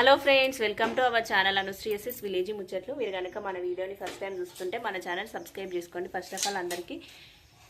Hello friends welcome to our channel అనుశ్రీఎస్ఎస్ village ముచ్చట్లు మీరు కనుక మన వీడియోని ఫస్ట్ టైం చూస్తుంటే మన ఛానల్ సబ్స్క్రైబ్ చేసుకోండి. ఫస్ట్ ఆఫ్ ఆల్ అందరికీ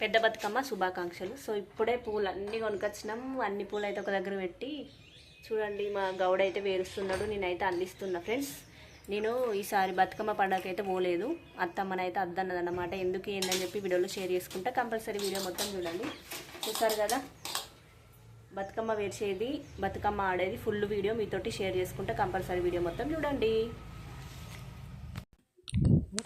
పెద్ద బతుకమ్మ శుభాకాంక్షలు. సో ఇప్పుడే పూలు అన్నీ కొనుకొచ్చినాం. అన్ని పూలు అయితే ఒక దగ్గర పెట్టి చూడండి మా గౌడ అయితే వేరుస్తున్నాడు నేనైతే అందిస్తున్నా ఫ్రెండ్స్ నేను ఈసారి బతుకమ్మ పండగకి అయితే పోలేదు. అత్తమ్మనైతే అద్దన్నదన్నమాట. ఎందుకు ఏందని చెప్పి వీడియోలో షేర్ చేసుకుంటా. కంపల్సరీ వీడియో మొత్తం చూడండి. చూసారు కదా? బతుకమ్మ వేసేది బతుకమ్మ ఆడేది ఫుల్ వీడియో మీతోటి షేర్ చేసుకుంటే కంపల్సరీ వీడియో మొత్తం చూడండి.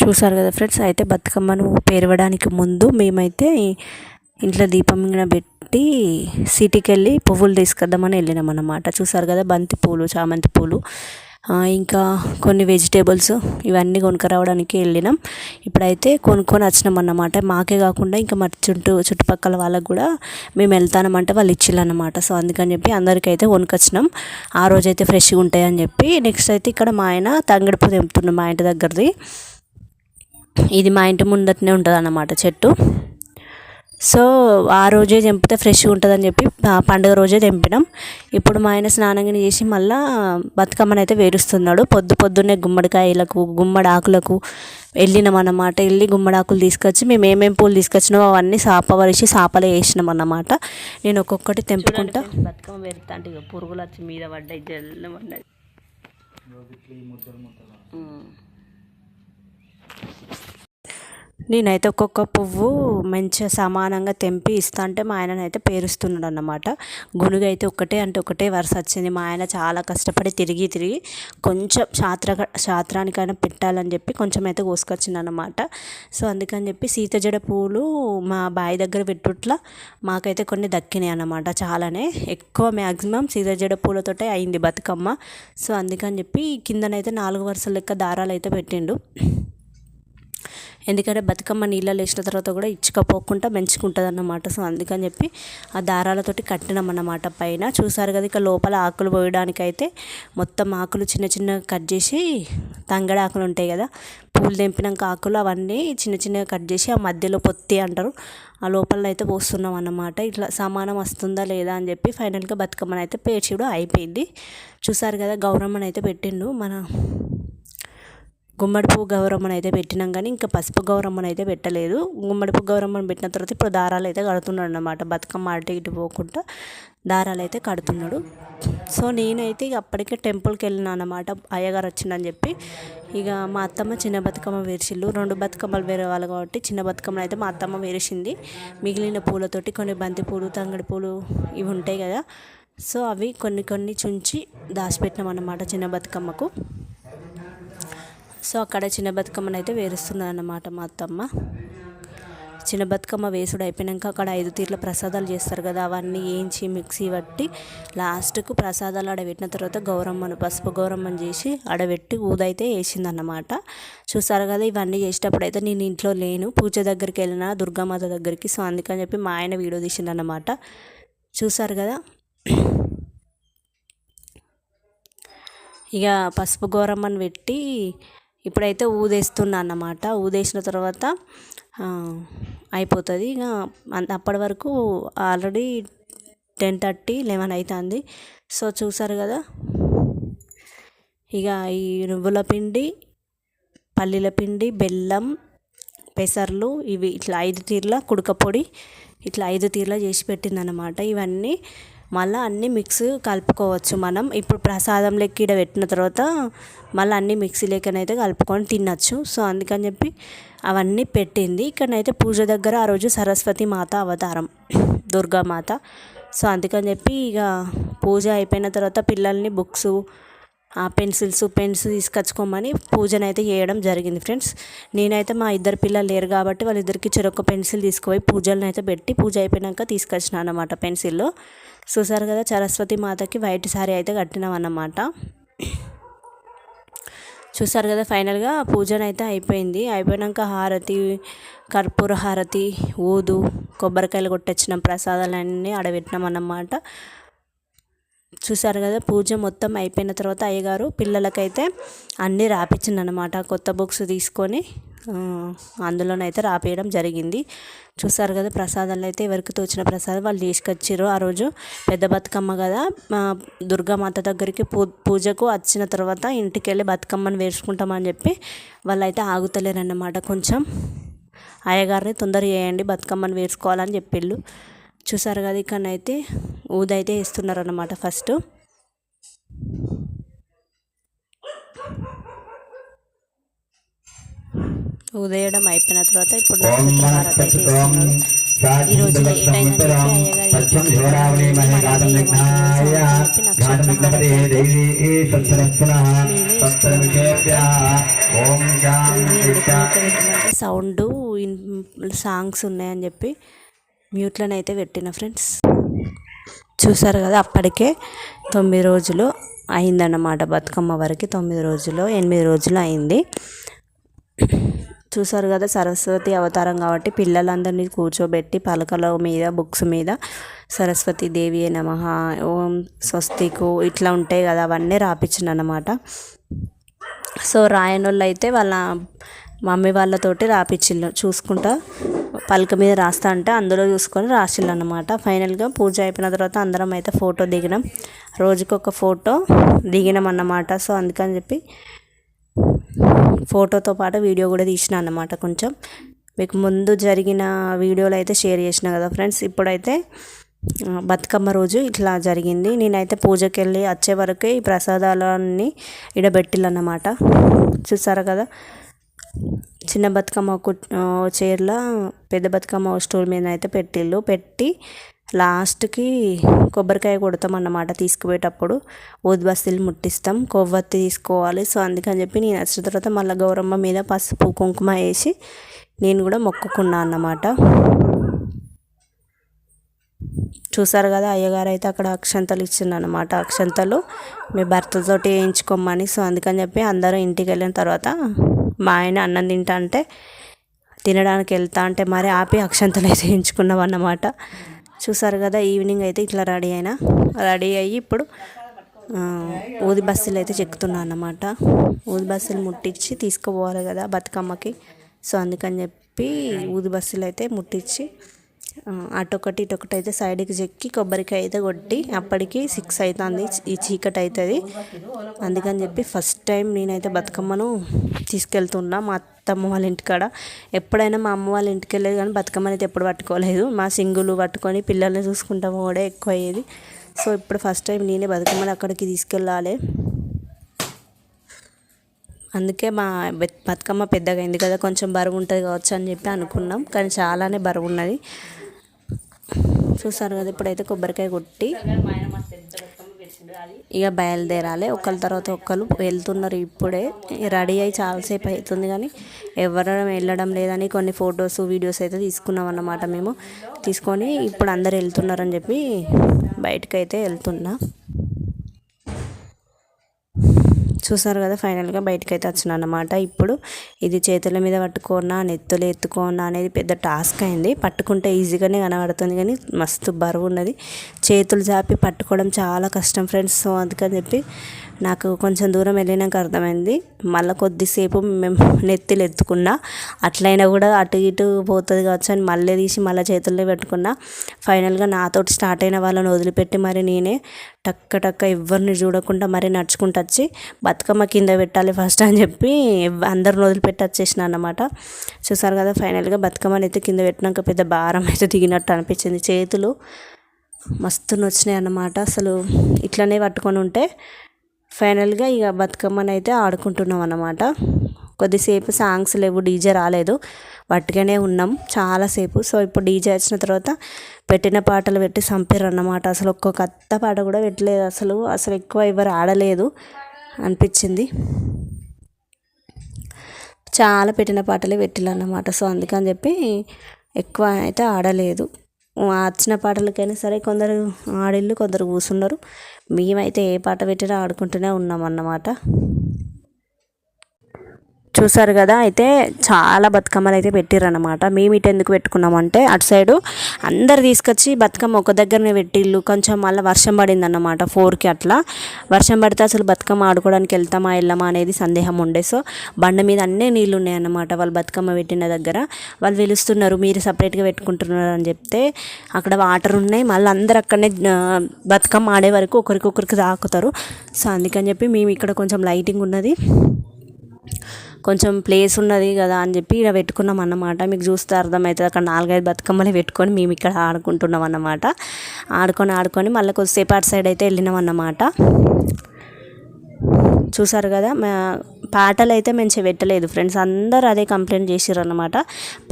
చూసారు కదా ఫ్రెండ్స్ అయితే బతుకమ్మను పేరవడానికి ముందు మేమైతే ఇంట్లో దీపం పెట్టి సిటీకి వెళ్ళి పువ్వులు తీసుకొద్దామని వెళ్ళినాం అన్నమాట చూసారు కదా బంతి పూలు చామంతి పూలు. ఇంకా కొన్ని వెజిటేబుల్స్ ఇవన్నీ కొనుక్కరావడానికి వెళ్ళినాం. ఇప్పుడైతే కొనుక్కొని వచ్చినాం అన్నమాట. మాకే కాకుండా ఇంకా మా చుట్టూ చుట్టుపక్కల వాళ్ళకు కూడా మేము వెళ్తానమంటే వాళ్ళు ఇచ్చిల్లన్నమాట సో అందుకని చెప్పి అందరికైతే కొనుకొచ్చినాం ఆ రోజైతే ఫ్రెష్గా ఉంటాయని చెప్పి నెక్స్ట్ అయితే ఇక్కడ మా ఆయన తంగిడిపు తెంపుతున్నాం మా ఇంటి దగ్గరది. ఇది మా ఇంటి ముందటనే ఉంటుంది అన్నమాట చెట్టు. సో ఆ రోజే తెంపితే ఫ్రెష్గా ఉంటుందని చెప్పి ఆ పండుగ రోజే తెంపినాం. ఇప్పుడు మా ఆయన స్నానం చేసి మళ్ళా బతుకమ్మని అయితే వేరుస్తున్నాడు పొద్దు పొద్దున్నే గుమ్మడికాయలకు గుమ్మడి ఆకులకు వెళ్ళినాం అన్నమాట. వెళ్ళి గుమ్మడి ఆకులు తీసుకొచ్చి మేము ఏమేమి పూలు తీసుకొచ్చినామో అవన్నీ సాప వరిసి సాపలో వేసినాం అన్నమాట. నేను ఒక్కొక్కటి తెంపుకుంటా. బతుకమ్మ వేరుతా అంటే ఇక పురుగులు వచ్చి మీద పడ్డాయి జల్లు పడ్డాయి. నేనైతే ఒక్కొక్క పువ్వు మంచిగా సమానంగా తెంపి ఇస్తా అంటే మా ఆయన అయితే పేరుస్తున్నాడు అన్నమాట గునుగు అయితే ఒకటే అంటే ఒకటే వరుస వచ్చింది. మా ఆయన చాలా కష్టపడి తిరిగి తిరిగి కొంచెం శాత్ర శాత్రానికైనా పెట్టాలని చెప్పి కొంచెం అయితే కోసుకొచ్చింది అనమాట సో అందుకని చెప్పి సీతజడ పూలు మా బావి దగ్గర పెట్టుట్లా మాకైతే కొన్ని దక్కినాయి అన్నమాట చాలానే. ఎక్కువ మ్యాక్సిమం సీత జడ పూలతోటే అయింది బతుకమ్మ. సో అందుకని చెప్పి కిందనైతే నాలుగు వరుసల లెక్క దారాలు అయితే పెట్టిండు. ఎందుకంటే బతుకమ్మ నీళ్ళలో వేసిన తర్వాత కూడా ఇచ్చుకపోకుండా పెంచుకుంటుంది అన్నమాట సో అందుకని చెప్పి ఆ దారాలతోటి కట్టినాం అన్నమాట పైన. చూసారు కదా ఇక లోపల ఆకులు పోయడానికైతే మొత్తం ఆకులు చిన్న చిన్న కట్ చేసి తంగడి ఆకులు ఉంటాయి కదా పూలు తెంపినాక ఆకులు అవన్నీ చిన్న చిన్నగా కట్ చేసి ఆ మధ్యలో పొత్తి అంటారు. ఆ లోపల అయితే పోస్తున్నాం అన్నమాట ఇట్లా సమానం వస్తుందా లేదా అని చెప్పి ఫైనల్గా బతుకమ్మనైతే అయితే పేర్చుడు అయిపోయింది. చూసారు కదా గౌరమ్మని అయితే పెట్టిండు మన గుమ్మడి పువ్వు గౌరమ్మని అయితే పెట్టినాం కానీ ఇంకా పసుపు గౌరమ్మని అయితే పెట్టలేదు. గుమ్మడి పువ్వు పెట్టిన తర్వాత ఇప్పుడు దారాలు అయితే కడుతున్నాడు అనమాట బతుకమ్మ అటు ఇటు పోకుండా దారాలు అయితే కడుతున్నాడు. సో నేనైతే ఇక అప్పటికే టెంపుల్కి వెళ్ళినా అనమాట అయ్యగారు వచ్చిందని చెప్పి ఇక మా అత్తమ్మ చిన్న బతుకమ్మ వేర్చిల్లు రెండు బతుకమ్మలు వేరే వాళ్ళు కాబట్టి చిన్న బతుకమ్మను అయితే మా అత్తమ్మ వేరేసింది మిగిలిన పూలతోటి కొన్ని బంతి పూలు తంగడి పూలు ఇవి ఉంటాయి కదా. సో అవి కొన్ని కొన్ని చుంచి దాచిపెట్టినాం అన్నమాట చిన్న బతుకమ్మకు. సో అక్కడ చిన్న బతుకమ్మను అయితే వేరుస్తున్నారు అన్నమాట మా అత్తమ్మ. చిన్న బతుకమ్మ వేసుడు అయిపోయాక అక్కడ ఐదు తీర్ల ప్రసాదాలు చేస్తారు కదా అవన్నీ వేయించి మిక్సీ పట్టి లాస్ట్కు ప్రసాదాలు ఆడబెట్టిన తర్వాత గౌరమ్మను పసుపు గౌరమ్మను చేసి ఆడబెట్టి ఊదైతే వేసిందన్నమాట. చూసారు కదా ఇవన్నీ చేసేటప్పుడు అయితే నేను ఇంట్లో లేను. పూజ దగ్గరికి వెళ్ళిన దుర్గామాత దగ్గరికి సో అందుకని చెప్పి మా ఆయన వీడియో తీసిందన్నమాట చూసారు కదా? ఇక పసుపు గౌరమ్మను పెట్టి ఇప్పుడైతే ఊదేస్తున్నా అన్నమాట. ఊదేసిన తర్వాత అయిపోతుంది. ఇక అప్పటి వరకు ఆల్రెడీ టెన్ థర్టీ లెవెన్ అవుతుంది సో చూసారు కదా? ఇక ఈ నువ్వుల పిండి పల్లీల పిండి బెల్లం పెసర్లు ఇవి ఇట్లా ఐదు తీర్ల కుడక పొడి ఇట్లా ఐదు తీర్ల చేసి పెట్టిందనమాట ఇవన్నీ మళ్ళీ అన్నీ మిక్స్ కలుపుకోవచ్చు మనం. ఇప్పుడు ప్రసాదం లెక్క పెట్టిన తర్వాత మళ్ళీ అన్నీ మిక్సీ లెక్కనైతే కలుపుకొని తినచ్చు. సో అందుకని చెప్పి అవన్నీ పెట్టింది. ఇక్కడనైతే పూజ దగ్గర ఆ రోజు సరస్వతి మాత అవతారం దుర్గామాత. సో అందుకని చెప్పి ఇక పూజ అయిపోయిన తర్వాత పిల్లల్ని బుక్స్ పెన్సిల్స్ పెన్స్ తీసుకొచ్చుకోమని పూజనైతే చేయడం జరిగింది ఫ్రెండ్స్. నేనైతే మా ఇద్దరు పిల్లలు లేరు కాబట్టి వాళ్ళిద్దరికి చెరొక పెన్సిల్ తీసుకుపోయి పూజలను అయితే పెట్టి పూజ అయిపోయినాక తీసుకొచ్చిన అన్నమాట పెన్సిల్లో. చూసారు కదా సరస్వతి మాతకి వైట్ సారీ అయితే కట్టినాం అన్నమాట. చూసారు కదా ఫైనల్గా పూజన అయితే అయిపోయింది. అయిపోయినాక హారతి కర్పూర హారతి ఊదు కొబ్బరికాయలు కొట్టొచ్చిన ప్రసాదాలన్నీ ఆడబెట్టినాం అన్నమాట. చూసారు కదా పూజ మొత్తం అయిపోయిన తర్వాత అయ్యగారు పిల్లలకైతే అన్నీ రాపించిందనమాట కొత్త బుక్స్ తీసుకొని అందులోనైతే రాపేయడం జరిగింది. చూసారు కదా ప్రసాదాలు అయితే ఎవరికి తోచిన ప్రసాదం వాళ్ళు తీసుకొచ్చారు ఆ రోజు పెద్ద బతుకమ్మ కదా దుర్గామాత దగ్గరికి పూ పూజకు వచ్చిన తర్వాత ఇంటికి వెళ్ళి బతుకమ్మను వేసుకుంటామని చెప్పి వాళ్ళైతే ఆగుతలేరన్నమాట. కొంచెం అయ్యగారిని తొందర చేయండి బతుకమ్మని వేసుకోవాలని చెప్పిళ్ళు. చూసారు కదా ఇక్కడనైతే ఊదైతే వేస్తున్నారు అన్నమాట ఫస్ట్. ఉదయడం అయిపోయిన తర్వాత ఇప్పుడు నక్షత్ర హారతి అయితే ఇస్తున్నారు ఈ రోజు లేట్ అయిందని చెప్పి అయ్యగారు ఈ చెప్పి నక్షత్ర సౌండ్ సాంగ్స్ ఉన్నాయని చెప్పి మ్యూట్లను అయితే పెట్టిన ఫ్రెండ్స్. చూసారు కదా అప్పటికే తొమ్మిది రోజులు అయిందన్నమాట బతుకమ్మ వరకు. తొమ్మిది రోజులు ఎనిమిది రోజులు అయింది. చూసారు కదా సరస్వతి అవతారం కాబట్టి పిల్లలందరినీ కూర్చోబెట్టి పలకల మీద బుక్స్ మీద సరస్వతి దేవి నమ ఓం స్వస్తికు ఇట్లా ఉంటాయి కదా అవన్నీ రాపించింది సో రాయనోళ్ళు అయితే వాళ్ళ మమ్మీ వాళ్ళతోటి రాపిచ్చిళ్ళు చూసుకుంటా పలక మీద రాస్తా అంటే అందులో చూసుకొని రాసిళ్ళు అనమాట ఫైనల్గా పూజ అయిపోయిన తర్వాత అందరం అయితే ఫోటో దిగినాం. రోజుకొక ఫోటో దిగినాం అన్నమాట. సో అందుకని చెప్పి ఫోటోతో పాటు వీడియో కూడా తీసిన అన్నమాట కొంచెం. మీకు ముందు జరిగిన వీడియోలు అయితే షేర్ చేసిన కదా ఫ్రెండ్స్ ఇప్పుడైతే బతుకమ్మ రోజు ఇట్లా జరిగింది. నేనైతే పూజకి వెళ్ళి వచ్చే వరకు ఈ ప్రసాదాలన్నీ ఇడబెట్టిల్లన్నమాట చూసారా కదా? చిన్న బతుకమ్మ ఒక చీరల పెద్ద బతుకమ్మ స్టూల్ మీద అయితే పెట్టిళ్ళు. పెట్టి లాస్ట్కి కొబ్బరికాయ కొడతాం అన్నమాట తీసుకుపోయేటప్పుడు ఊదిబస్తీలు ముట్టిస్తాం. కొవ్వొత్తి తీసుకోవాలి. సో అందుకని చెప్పి నేను వచ్చిన తర్వాత మళ్ళీ గౌరమ్మ మీద పసుపు కుంకుమ వేసి నేను కూడా మొక్కుకున్నా అన్నమాట. చూసారు కదా అయ్యగారు అయితే అక్కడ అక్షంతలు ఇచ్చిండు అనమాట అక్షంతలు మీ భర్తతోటి వేయించుకోమని. సో అందుకని చెప్పి అందరూ ఇంటికి వెళ్ళిన తర్వాత మా ఆయన అన్నం తింటా అంటే తినడానికి వెళ్తా అంటే మరీ ఆపి అక్షంతలు అయితే వేయించుకున్నాం అన్నమాట. చూసారు కదా ఈవినింగ్ అయితే ఇట్లా రెడీ అయినా. రెడీ అయ్యి ఇప్పుడు ఊది బస్సులు అయితే చెక్కుతున్నా అన్నమాట. ఊది బస్సులు ముట్టించి తీసుకుపోవాలి కదా బతుకమ్మకి. సో అందుకని చెప్పి ఊది బస్సులు అయితే ముట్టించి అటొకటి ఇటొకటి అయితే సైడ్కి చెక్కి కొబ్బరికాయ అయితే కొట్టి అప్పటికి సిక్స్ అవుతుంది ఈ చీకటి అవుతుంది అందుకని చెప్పి ఫస్ట్ టైం నేనైతే బతుకమ్మను తీసుకెళ్తున్నా మా అత్తమ్మ వాళ్ళ ఇంటికాడ. ఎప్పుడైనా మా అమ్మ వాళ్ళ ఇంటికి వెళ్ళేది కానీ బతుకమ్మని అయితే ఎప్పుడు పట్టుకోలేదు. మా సింగులు పట్టుకొని పిల్లల్ని చూసుకుంటాము కూడా ఎక్కువ అయ్యేది సో ఇప్పుడు ఫస్ట్ టైం నేనే బతుకమ్మని అక్కడికి తీసుకెళ్ళాలి. అందుకే మా బతుకమ్మ పెద్దగా అయింది కదా కొంచెం బరువు ఉంటుంది కావచ్చు అని చెప్పి అనుకున్నాం. కానీ చాలానే బరువు ఉన్నది. చూసారు కదా ఇప్పుడైతే కొబ్బరికాయ కొట్టి ఇక బయలుదేరాలి. ఒకళ్ళ తర్వాత ఒకళ్ళు వెళ్తున్నారు ఇప్పుడే. రెడీ అయ్యి చాలాసేపు అవుతుంది కానీ ఎవరు వెళ్ళడం లేదని కొన్ని ఫొటోస్ వీడియోస్ అయితే తీసుకున్నాం అన్నమాట మేము. తీసుకొని ఇప్పుడు అందరు వెళ్తున్నారని చెప్పి బయటకైతే అయితే వెళ్తున్నా. చూసారు కదా ఫైనల్గా బయటకు అయితే వచ్చిన అన్నమాట ఇప్పుడు ఇది చేతుల మీద పట్టుకోనా నెత్తులు ఎత్తుకోనా అనేది పెద్ద టాస్క్ అయింది. పట్టుకుంటే ఈజీగానే కనబడుతుంది కానీ మస్తు బరువు ఉన్నది. చేతులు చాపి పట్టుకోవడం చాలా కష్టం ఫ్రెండ్స్ సో అందుకని చెప్పి నాకు కొంచెం దూరం వెళ్ళినాక అర్థమైంది. మళ్ళీ కొద్దిసేపు మేము నెత్తిలు ఎత్తుకున్నా అట్లయినా కూడా అటు ఇటు పోతుంది కావచ్చు అని మళ్ళీ తీసి మళ్ళీ చేతుల్లో పెట్టుకున్నా. ఫైనల్గా నాతోటి స్టార్ట్ అయిన వాళ్ళని వదిలిపెట్టి మరి నేనే టక్క టక్క ఎవరిని చూడకుండా మరి నడుచుకుంటూ వచ్చి బతుకమ్మ కింద పెట్టాలి ఫస్ట్ అని చెప్పి అందరిని వదిలిపెట్టి వచ్చేసిన అన్నమాట. చూసారు కదా ఫైనల్గా బతుకమ్మని అయితే కింద పెట్టినాక పెద్ద భారం అయితే దిగినట్టు అనిపించింది. చేతులు మస్తు నొచ్చినాయి అన్నమాట. అసలు ఇట్లనే పట్టుకొని ఉంటే ఫైనల్గా ఇక బతుకమ్మని అయితే ఆడుకుంటున్నాం అన్నమాట. కొద్దిసేపు సాంగ్స్ లేవు డీజే రాలేదు. వట్టిగానే ఉన్నాం చాలాసేపు సో ఇప్పుడు డీజే వచ్చిన తర్వాత పెట్టిన పాటలు పెట్టి చంపారు అన్నమాట. అసలు ఒక్క కొత్త పాట కూడా పెట్టలేదు. అసలు అసలు ఎక్కువ ఎవరు ఆడలేదు అనిపించింది. చాలా పెట్టిన పాటలే పెట్టిల్లు అన్నమాట. సో అందుకని చెప్పి ఎక్కువ అయితే ఆడలేదు. వచ్చిన పాటలకైనా సరే కొందరు ఆడిళ్ళు కొందరు కూర్చున్నారు మేమైతే ఏ పాట పెట్టినా ఆడుకుంటూనే ఉన్నాం అన్నమాట చూసారు కదా అయితే చాలా బతుకమ్మలు అయితే పెట్టిర్రనమాట మేము ఇటు ఎందుకు పెట్టుకున్నామంటే అటు సైడు అందరు తీసుకొచ్చి బతుకమ్మ ఒక దగ్గరనే పెట్టిళ్ళు. కొంచెం మళ్ళీ వర్షం పడింది అన్నమాట ఫోర్కి అట్లా. వర్షం పడితే అసలు బతుకమ్మ ఆడుకోవడానికి వెళ్తామా వెళ్ళమా అనేది సందేహం ఉండే. సో బండ మీద అన్నీ నీళ్ళు ఉన్నాయన్నమాట వాళ్ళు బతుకమ్మ పెట్టిన దగ్గర. వాళ్ళు పిలుస్తున్నారు మీరు సపరేట్గా పెట్టుకుంటున్నారు అని చెప్తే అక్కడ వాటర్ ఉన్నాయి మళ్ళీ అందరు అక్కడనే బతుకమ్మ ఆడే వరకు ఒకరికొకరికి తాకుతారు. సో అందుకని చెప్పి మేము ఇక్కడ కొంచెం లైటింగ్ ఉన్నది. కొంచెం ప్లేస్ ఉన్నది కదా అని చెప్పి ఇక్కడ పెట్టుకున్నాం అన్నమాట. మీకు చూస్తే అర్థమవుతుంది. అక్కడ నాలుగైదు బతుకమ్మలు పెట్టుకొని మేము ఇక్కడ ఆడుకుంటున్నాం అన్నమాట. ఆడుకొని ఆడుకొని మళ్ళీ కొద్దిసేపు అటు సైడ్ అయితే వెళ్ళినాం అన్నమాట. చూసారు కదా మా పాటలు అయితే మంచిగా పెట్టలేదు ఫ్రెండ్స్ అందరూ అదే కంప్లైంట్ చేసారు అనమాట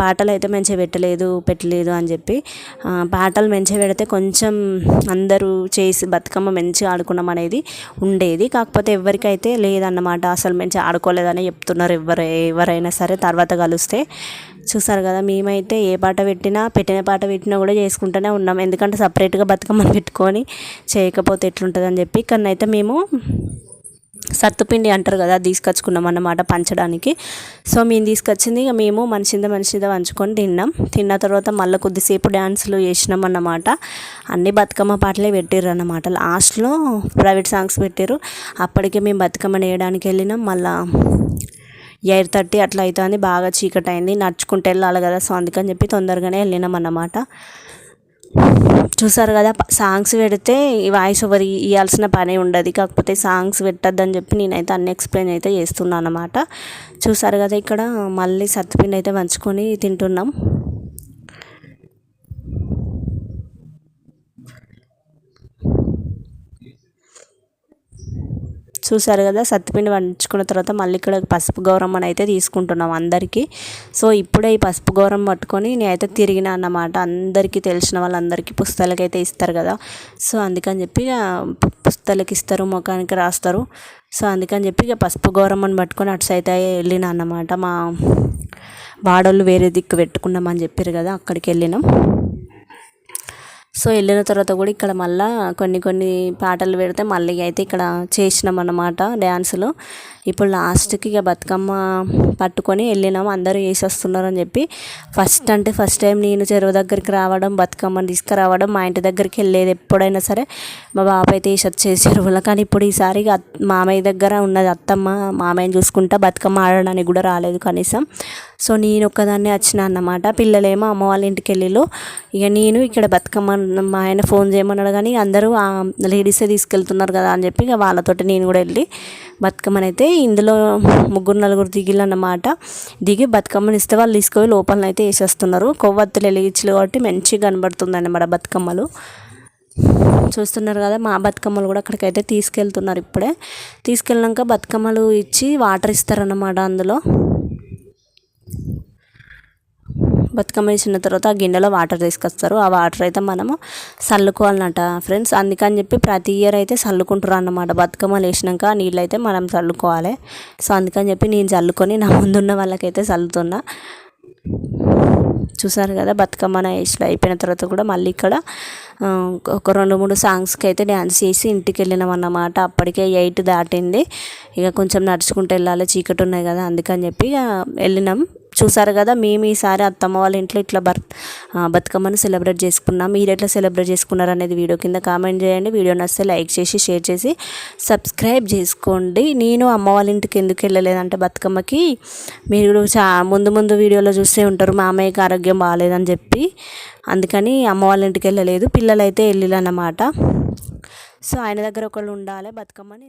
పాటలు అయితే మంచిగా పెట్టలేదు పెట్టలేదు అని చెప్పి. పాటలు మంచిగా పెడితే కొంచెం అందరూ చేసి బతుకమ్మ మంచిగా ఆడుకున్నాం అనేది ఉండేది. కాకపోతే ఎవరికైతే లేదన్నమాట అసలు మంచిగా ఆడుకోలేదని చెప్తున్నారు ఎవరు ఎవరైనా సరే తర్వాత కలిస్తే. చూసారు కదా మేమైతే ఏ పాట పెట్టినా పెట్టిన పాట పెట్టినా కూడా చేసుకుంటూనే ఉన్నాం. ఎందుకంటే సపరేట్గా బతుకమ్మని పెట్టుకొని చేయకపోతే ఎట్లుంటుందని చెప్పి ఇక్కడనైతే మేము సత్తుపిండి అంటారు కదా అది తీసుకొచ్చుకున్నాం అన్నమాట పంచడానికి. సో మేము తీసుకొచ్చింది ఇక మేము మనిషింద మనిషింద పంచుకొని తిన్నాం. తిన్న తర్వాత మళ్ళీ కొద్దిసేపు డ్యాన్సులు చేసినాం అన్నమాట. అన్ని బతుకమ్మ పాటలే పెట్టారు అన్నమాట. లాస్ట్లో ప్రైవేట్ సాంగ్స్ పెట్టారు అప్పటికే మేము బతుకమ్మ వేయడానికి వెళ్ళినాం. మళ్ళీ ఎయిట్ థర్టీ అట్లా అవుతుంది బాగా చీకటి అయింది నడుచుకుంటూ వెళ్ళాలి కదా. సో అందుకని చెప్పి తొందరగానే వెళ్ళినాం అన్నమాట. చూసారు కదా సాంగ్స్ పెడితే ఈ వాయిస్ ఓవర్ ఇవ్వాల్సిన పని ఉండదు. కాకపోతే సాంగ్స్ పెట్టద్దని చెప్పి నేనైతే అన్ని ఎక్స్ప్లెయిన్ అయితే చేస్తున్నాను అనమాట చూసారు కదా ఇక్కడ మళ్ళీ సత్తుపిండి అయితే పంచుకొని తింటున్నాం. చూసారు కదా సత్తుపిండి పంచుకున్న తర్వాత మళ్ళీ ఇక్కడ పసుపు గౌరమ్మని అయితే తీసుకుంటున్నాం అందరికీ. సో ఇప్పుడే ఈ పసుపు గౌరమ్మ పట్టుకొని నేనైతే తిరిగిన అన్నమాట. అందరికీ తెలిసిన వాళ్ళందరికీ పుస్తకాలకి అయితే ఇస్తారు కదా. సో అందుకని చెప్పి ఇక పుస్తకాలకి ఇస్తారు ముఖానికి రాస్తారు. సో అందుకని చెప్పి ఇక పసుపు గౌరమ్మని పట్టుకొని అటు సైడ్ వెళ్ళిన అన్నమాట. మా వాడోళ్ళు వేరే దిక్కు పెట్టుకున్నామని చెప్పారు కదా అక్కడికి వెళ్ళినాం. సో వెళ్ళిన తర్వాత కూడా ఇక్కడ మళ్ళీ కొన్ని కొన్ని పాటలు పెడితే మళ్ళీ అయితే ఇక్కడ చేసినాం అన్నమాట డ్యాన్సులు. ఇప్పుడు లాస్ట్కి ఇక బతుకమ్మ పట్టుకొని వెళ్ళినాము అందరూ వేసి వస్తున్నారు అని చెప్పి. ఫస్ట్ అంటే ఫస్ట్ టైం నేను చెరువు దగ్గరికి రావడం బతుకమ్మని తీసుకురావడం మా ఇంటి దగ్గరికి వెళ్ళేది ఎప్పుడైనా సరే మా బాబాయ్ అయితే వేసొచ్చేది చెరువులో కానీ ఇప్పుడు ఈసారి మామయ్య దగ్గర ఉన్నది అత్తమ్మ మామయ్యని చూసుకుంటా బతుకమ్మ ఆడడానికి కూడా రాలేదు కనీసం. సో నేను ఒక్కదాన్నే వచ్చిన అన్నమాట. పిల్లలేమో అమ్మ వాళ్ళ ఇంటికి వెళ్ళిలో ఇక నేను ఇక్కడ బతుకమ్మ మా ఆయన ఫోన్ చేయమన్నాడు కానీ అందరూ లేడీసే తీసుకెళ్తున్నారు కదా అని చెప్పి ఇక వాళ్ళతోటి నేను కూడా వెళ్ళి బతుకమ్మనైతే అయితే ఇందులో ముగ్గురు నలుగురు దిగిళ్ళు అన్నమాట దిగి బతుకమ్మని ఇస్తే వాళ్ళు తీసుకొని లోపలనైతే అయితే వేసేస్తున్నారు. కొవ్వొత్తులు వెలిగించలు కాబట్టి మంచిగా కనబడుతుంది అన్నమాట బతుకమ్మలు. చూస్తున్నారు కదా మా బతుకమ్మలు కూడా అక్కడికైతే తీసుకెళ్తున్నారు ఇప్పుడే. తీసుకెళ్ళినాక బతుకమ్మలు ఇచ్చి వాటర్ ఇస్తారన్నమాట అందులో. బతుకమ్మ వేసిన తర్వాత ఆ గిన్నెలో వాటర్ తీసుకొస్తారు. ఆ వాటర్ అయితే మనము చల్లుకోవాలన్నట ఫ్రెండ్స్. అందుకని చెప్పి ప్రతి ఇయర్ అయితే చల్లుకుంటారు అన్నమాట. బతుకమ్మలు వేసినాక నీళ్ళు అయితే మనం చల్లుకోవాలి సో అందుకని చెప్పి నేను చల్లుకొని నా ముందున్న వాళ్ళకైతే చల్లుతున్నా చూసారు కదా బతుకమ్మ వేసిన అయిపోయిన తర్వాత కూడా మళ్ళీ ఇక్కడ ఒక రెండు మూడు సాంగ్స్కి అయితే డ్యాన్స్ చేసి ఇంటికి వెళ్ళినాం అన్నమాట. అప్పటికే ఎయిట్ దాటింది. ఇక కొంచెం నడుచుకుంటూ వెళ్ళాలి. చీకటి ఉన్నాయి కదా అందుకని చెప్పి ఇక వెళ్ళినాం. చూసారు కదా మేము ఈసారి అత్తమ్మ వాళ్ళ ఇంట్లో ఇట్లా బర్ బతుకమ్మను సెలబ్రేట్ చేసుకున్నాం. మీరు ఎట్లా సెలబ్రేట్ చేసుకున్నారు అనేది వీడియో కింద కామెంట్ చేయండి. వీడియో నచ్చితే లైక్ చేసి షేర్ చేసి సబ్స్క్రైబ్ చేసుకోండి. నేను అమ్మ వాళ్ళ ఇంటికి ఎందుకు వెళ్ళలేదంటే బతుకమ్మకి మీరు చా ముందు ముందు వీడియోలో చూస్తే ఉంటారు మా అమ్మయ్యకి ఆరోగ్యం బాగాలేదని చెప్పి. అందుకని అమ్మ వాళ్ళ ఇంటికి వెళ్ళలేదు. పిల్లలైతే వెళ్ళిలన్నమాట సో ఆయన దగ్గర ఒకళ్ళు ఉండాలి బతుకమ్మని.